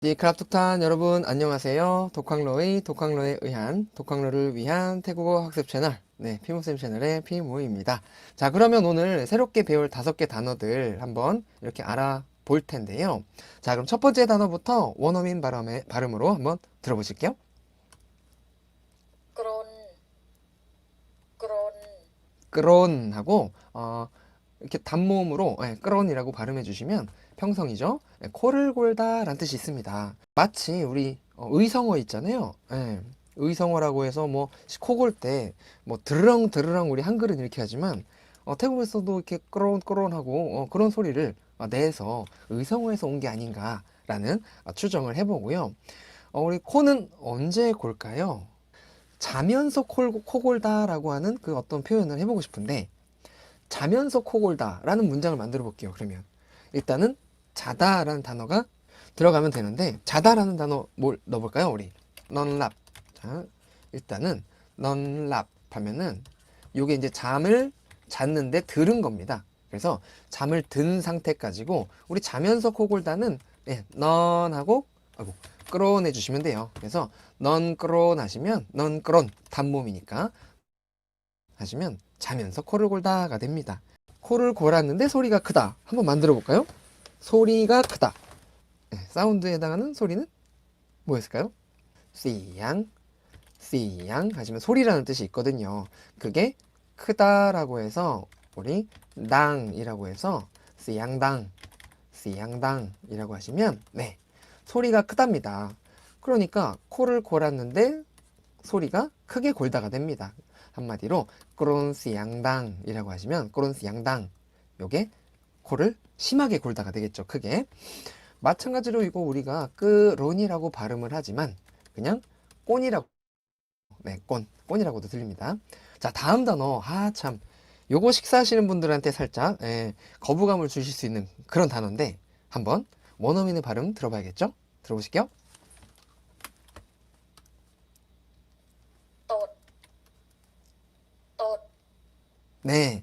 네, 크랍톡탄 여러분 안녕하세요. 독학로의 독학로에 의한 독학로를 위한 태국어 학습 채널 네, 피모쌤 채널의 피모입니다. 자, 그러면 오늘 새롭게 배울 다섯 개 단어들 한번 이렇게 알아볼 텐데요. 자, 그럼 첫 번째 단어부터 원어민 발음의 발음으로 한번 들어보실게요. 그런 그런 끄론하고 어, 이렇게 단모음으로 예, 끄론이라고 발음해 주시면 평성이죠. 예, 코를 골다라는 뜻이 있습니다. 마치 우리 어, 의성어 있잖아요. 예, 의성어라고 해서 뭐 코 골 때 뭐 드르렁 드르렁 우리 한글은 이렇게 하지만 어, 태국에서도 이렇게 끄론 끄론하고 어, 그런 소리를 어, 내서 의성어에서 온 게 아닌가라는 어, 추정을 해보고요. 어, 우리 코는 언제 골까요? 자면서 콜, 코 골다라고 하는 그 어떤 표현을 해보고 싶은데 자면서 코 골다라는 문장을 만들어 볼게요. 그러면 일단은 자다라는 단어가 들어가면 되는데 자다라는 단어 뭘 넣어볼까요? 우리 넌랍 자 일단은 넌랍 하면은 요게 이제 잠을 잤는데 들은 겁니다. 그래서 잠을 든 상태 가지고 우리 자면서 코 골다는 예, 넌 하고 아이고 끌어내 주시면 돼요. 그래서 넌 끌어내 하시면 넌 끌어 단몸이니까 하시면 자면서 코를 골다가 됩니다. 코를 골았는데 소리가 크다. 한번 만들어 볼까요? 소리가 크다. 네, 사운드에 해당하는 소리는 뭐였을까요? 씨양, 씨양 하시면 소리라는 뜻이 있거든요. 그게 크다라고 해서 우리 당이라고 해서 씨양당, 씨양당이라고 하시면 네 소리가 크답니다. 그러니까 코를 골았는데 소리가 크게 골다가 됩니다. 한마디로 꾸론스 양당이라고 하시면 꾸론스 양당 요게 코를 심하게 골다가 되겠죠 크게. 마찬가지로 이거 우리가 끄론이라고 발음을 하지만 그냥 꼰이라고 네 꼰 꼰이라고도 들립니다. 자 다음 단어. 아참. 요거 식사하시는 분들한테 살짝 예, 거부감을 주실 수 있는 그런 단어인데 한번 원어민의 발음 들어봐야겠죠? 들어보실게요 네,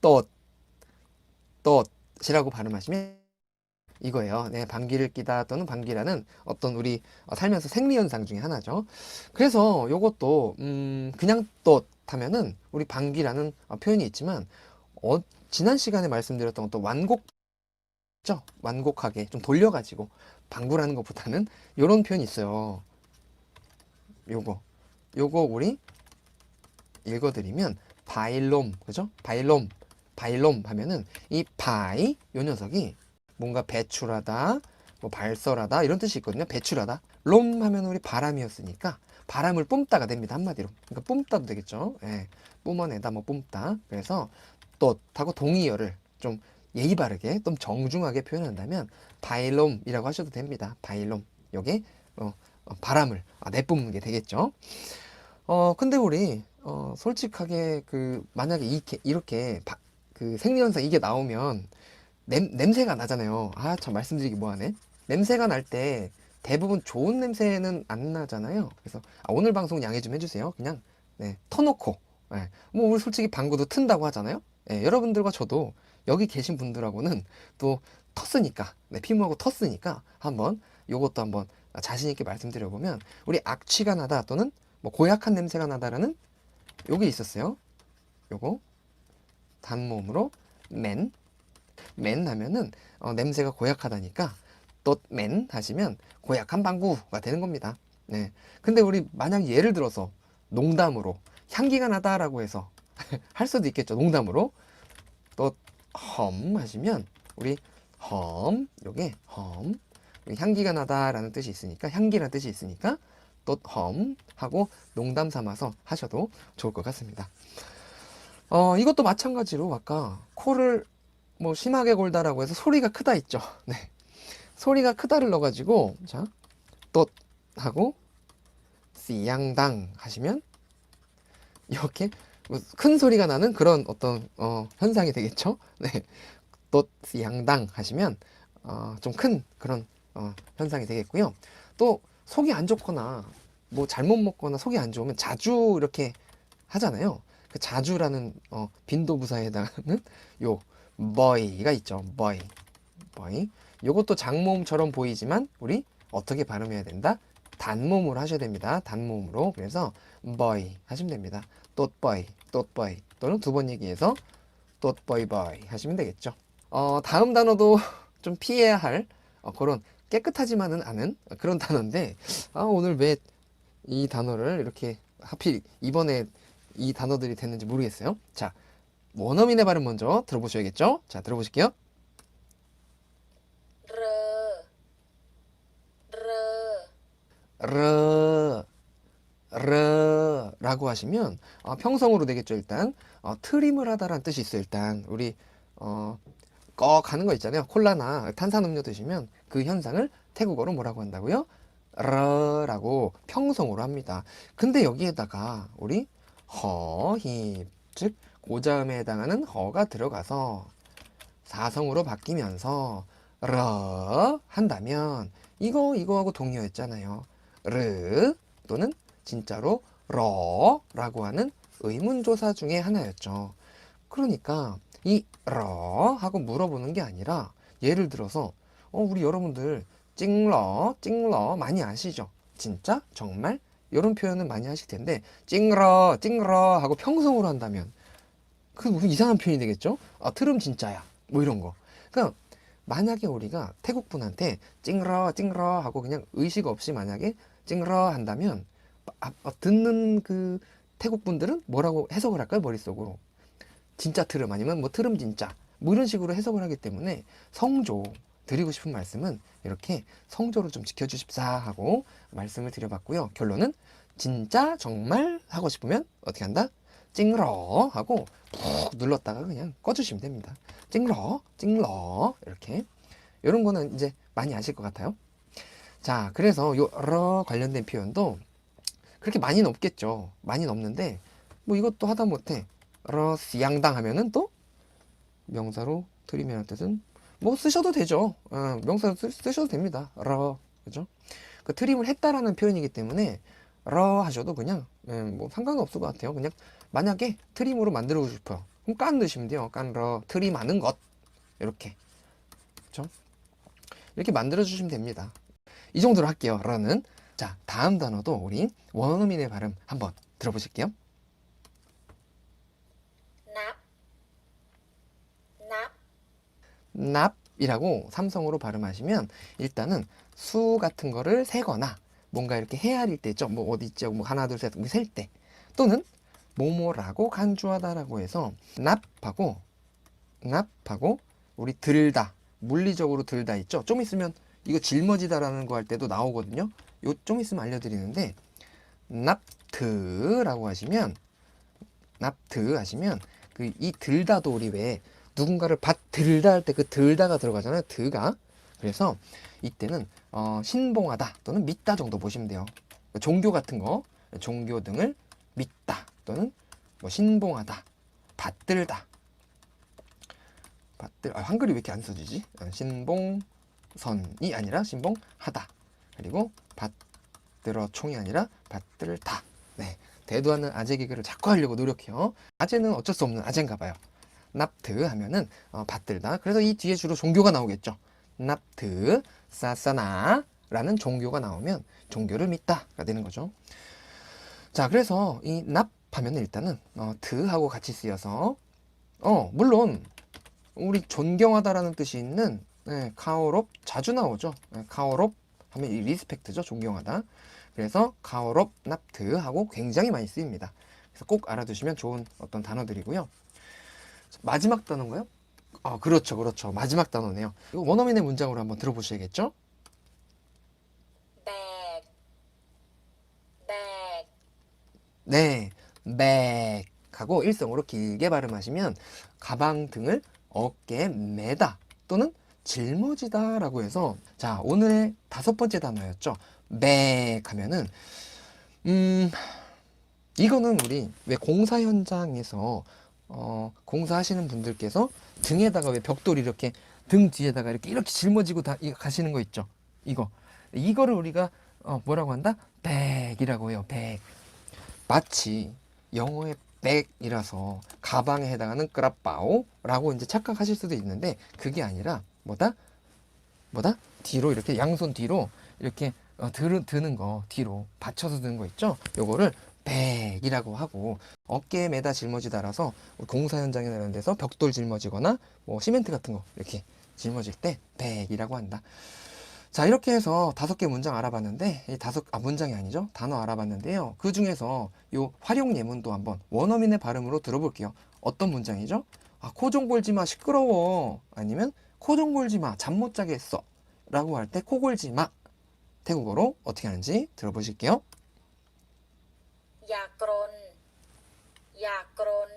돛, 돛이라고 발음하시면 이거예요. 네, 방귀를 끼다 또는 방귀라는 어떤 우리 어, 살면서 생리 현상 중에 하나죠. 그래서 요것도 음, 그냥 돛 하면은 우리 방귀라는 어, 표현이 있지만 어, 지난 시간에 말씀드렸던 또 완곡 죠 완곡하게 좀 돌려가지고 방구라는 것보다는 요런 표현이 있어요. 요거 요거 우리 읽어드리면 바일롬 그죠? 바일롬 바일롬 하면은 이 바이 요 녀석이 뭔가 배출하다 뭐 발설하다 이런 뜻이 있거든요. 배출하다. 롬 하면 우리 바람이었으니까 바람을 뿜다가 됩니다 한마디로. 그러니까 뿜다도 되겠죠. 예, 뿜어내다 뭐 뿜다. 그래서 돛하고 동의어를 좀 예의 바르게 좀 정중하게 표현한다면 바일롬이라고 하셔도 됩니다. 바일롬. 요게 어, 어, 바람을 아, 내뿜는 게 되겠죠. 어 근데 우리 어 솔직하게 그 만약에 이렇게 이렇게 바- 그 생리현상 이게 나오면 냄, 냄새가 나잖아요. 아 참 말씀드리기 뭐하네. 냄새가 날 때 대부분 좋은 냄새는 안 나잖아요. 그래서 아, 오늘 방송 양해 좀 해주세요. 그냥 네, 터놓고 예, 뭐 우리 솔직히 방구도 튼다고 하잖아요. 예, 여러분들과 저도 여기 계신 분들하고는 또 텄으니까 네, 피부하고 텄으니까 한번 요것도 한번 자신 있게 말씀드려 보면 우리 악취가 나다 또는 뭐 고약한 냄새가 나다라는 요게 있었어요. 요거 단모음으로 맨, 맨 하면은 어, 냄새가 고약하다니까 또맨 하시면 고약한 방구가 되는 겁니다. 네. 근데 우리 만약 예를 들어서 농담으로 향기가 나다라고 해서 할 수도 있겠죠. 농담으로 또험 하시면 우리 험 요게 험 여기 향기가 나다라는 뜻이 있으니까 향기라는 뜻이 있으니까 또험 하고 농담 삼아서 하셔도 좋을 것 같습니다. 어, 이것도 마찬가지로 아까 코를 뭐 심하게 골다라고 해서 소리가 크다 있죠. 네. 소리가 크다를 넣어가지고 자, 또 하고 씨양당 하시면 이렇게 뭐큰 소리가 나는 그런 어떤 어, 현상이 되겠죠. 네. 또 씨양당 하시면 어, 좀 큰 그런 어, 현상이 되겠고요. 또 속이 안 좋거나 뭐 잘못 먹거나 속이 안 좋으면 자주 이렇게 하잖아요. 그 자주라는 어, 빈도부사에 해당하는 요 boy가 있죠. boy, boy. 요것도 장모음처럼 보이지만 우리 어떻게 발음해야 된다? 단모음으로 하셔야 됩니다. 단모음으로. 그래서 boy 하시면 됩니다. 또boy, 또boy 또는 두 번 얘기해서 또boy boy 하시면 되겠죠. 어, 다음 단어도 좀 피해야 할 어, 그런 깨끗하지만은 않은 그런 단어인데 아, 오늘 왜 이 단어를 이렇게 하필 이번에 이 단어들이 됐는지 모르겠어요. 자, 원어민의 발음 먼저 들어보셔야겠죠? 자, 들어보실게요. 르, 르, 르, 라고 하시면 어, 평성으로 되겠죠, 일단. 어, 트림을 하다라는 뜻이 있어요, 일단. 우리 어, 꺼 가는 거 있잖아요. 콜라나 탄산음료 드시면 그 현상을 태국어로 뭐라고 한다고요? 르라고 평성으로 합니다. 근데 여기에다가 우리 허힙, 즉 고자음에 해당하는 허가 들어가서 사성으로 바뀌면서 러 한다면 이거 이거하고 동의어였잖아요. 르 또는 진짜로 러라고 하는 의문조사 중에 하나였죠. 그러니까 이러 하고 물어보는 게 아니라 예를 들어서 어, 우리 여러분들 찡러 찡러 많이 아시죠? 진짜 정말 이런 표현은 많이 하실 텐데 찡러 찡러 하고 평성으로 한다면 그 무슨 이상한 표현이 되겠죠? 아 트름 진짜야 뭐 이런 거. 그러니까 만약에 우리가 태국 분한테 찡러 찡러 하고 그냥 의식 없이 만약에 찡러 한다면 아, 아, 듣는 그 태국 분들은 뭐라고 해석을 할까요 머릿속으로 진짜 트름 아니면 뭐 트름 진짜. 뭐 이런 식으로 해석을 하기 때문에 성조 드리고 싶은 말씀은 이렇게 성조를 좀 지켜주십사 하고 말씀을 드려봤고요. 결론은 진짜 정말 하고 싶으면 어떻게 한다? 찡러 하고 푹 눌렀다가 그냥 꺼주시면 됩니다. 찡러 찡러 이렇게. 이런 거는 이제 많이 아실 것 같아요. 자 그래서 요러 관련된 표현도 그렇게 많이는 없겠죠. 많이는 없는데 뭐 이것도 하다 못해 러시양당 하면은 또 명사로 트림이라는 뜻은 뭐 쓰셔도 되죠. 어, 명사로 쓰, 쓰셔도 됩니다. 러. 그죠? 그 트림을 했다라는 표현이기 때문에 러 하셔도 그냥 예, 뭐 상관은 없을 것 같아요. 그냥 만약에 트림으로 만들고 싶어요 그럼 깐 넣으시면 돼요. 깐러. 트림하는 것. 이렇게. 그렇죠? 이렇게 만들어 주시면 됩니다. 이 정도로 할게요. 러는. 자 다음 단어도 우리 원어민의 발음 한번 들어보실게요 납이라고 삼성으로 발음하시면 일단은 수 같은 거를 세거나 뭔가 이렇게 헤아릴 때죠. 뭐 어디 있죠? 뭐 하나 둘셋셀 때 또는 뭐뭐라고 간주하다라고 해서 납하고 납하고 우리 들다 물리적으로 들다 있죠. 좀 있으면 이거 짊어지다라는 거 할 때도 나오거든요. 요 좀 있으면 알려드리는데 납트라고 하시면 납트 하시면 그 이 들다도 우리 왜 누군가를 받 들다 할 때 그 들다가 들어가잖아요. 드가. 그래서 이때는 어, 신봉하다 또는 믿다 정도 보시면 돼요. 종교 같은 거, 종교 등을 믿다 또는 뭐 신봉하다, 받들다. 받들 아, 한글이 왜 이렇게 안 써지지? 어, 신봉선이 아니라 신봉하다. 그리고 받들어 총이 아니라 받들다. 네. 대도하는 아재 개그를 자꾸 하려고 노력해요. 아재는 어쩔 수 없는 아재인가 봐요. 납트 하면은 어, 받들다. 그래서 이 뒤에 주로 종교가 나오겠죠. 납트, 사사나라는 종교가 나오면 종교를 믿다가 되는 거죠. 자, 그래서 이 납하면 일단은 어, 드하고 같이 쓰여서 어 물론 우리 존경하다라는 뜻이 있는 네, 카오롭 자주 나오죠. 네, 카오롭 하면 이 리스펙트죠. 존경하다. 그래서 카오롭 납트하고 굉장히 많이 쓰입니다. 그래서 꼭 알아두시면 좋은 어떤 단어들이고요. 마지막 단어인가요? 아, 그렇죠, 그렇죠. 마지막 단어네요. 이거 원어민의 문장으로 한번 들어보셔야겠죠? bag, bag, 네, 백 하고 일성으로 길게 발음하시면 가방 등을 어깨에 매다 또는 짊어지다 라고 해서 자 오늘의 다섯 번째 단어였죠. 백 하면은 음 이거는 우리 왜 공사 현장에서 어 공사하시는 분들께서 등에다가 왜 벽돌 이렇게 등 뒤에다가 이렇게 이렇게 짊어지고 다 이- 가시는 거 있죠. 이거 이거를 우리가 어 뭐라고 한다? 백이라고 해요. 백. 마치 영어의 백이라서 가방에 해당하는 끄라빠오라고 이제 착각하실 수도 있는데 그게 아니라 뭐다? 뭐다? 뒤로 이렇게 양손 뒤로 이렇게 어, 드, 드는 거 뒤로 받쳐서 드는 거 있죠? 요거를 백이라고 하고 어깨에 매다 짊어지다라서 우리 공사 현장이나 이런 데서 벽돌 짊어지거나 뭐 시멘트 같은 거 이렇게 짊어질 때 백이라고 한다. 자 이렇게 해서 다섯 개 문장 알아봤는데 이 다섯 아 문장이 아니죠? 단어 알아봤는데요. 그 중에서 요 활용 예문도 한번 원어민의 발음으로 들어볼게요. 어떤 문장이죠? 아 코 좀 골지 마 시끄러워. 아니면 코 좀 골지 마 잠 못 자겠어. 라고 할 때 코 골지 마. 태국어로 어떻게 하는지 들어보실게요 อยากกรน อยากกรน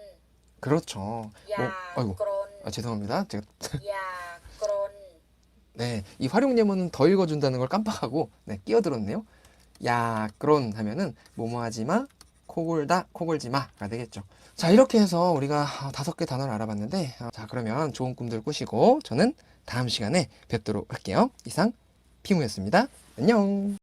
그렇죠 อยา 뭐 ก 아이고 กรน 아, 죄송합니다 제가 อยากกรน 네, 이 활용 예문은 더 읽어준다는 걸 깜빡하고 네, 끼어들었네요. 야, 그런 하면은 뭐뭐 하지 마, 코골다, 코골지 마가 되겠죠. 자, 이렇게 해서 우리가 다섯 개 단어를 알아봤는데, 아, 자, 그러면 좋은 꿈들 꾸시고 저는 다음 시간에 뵙도록 할게요. 이상 피무였습니다. 안녕.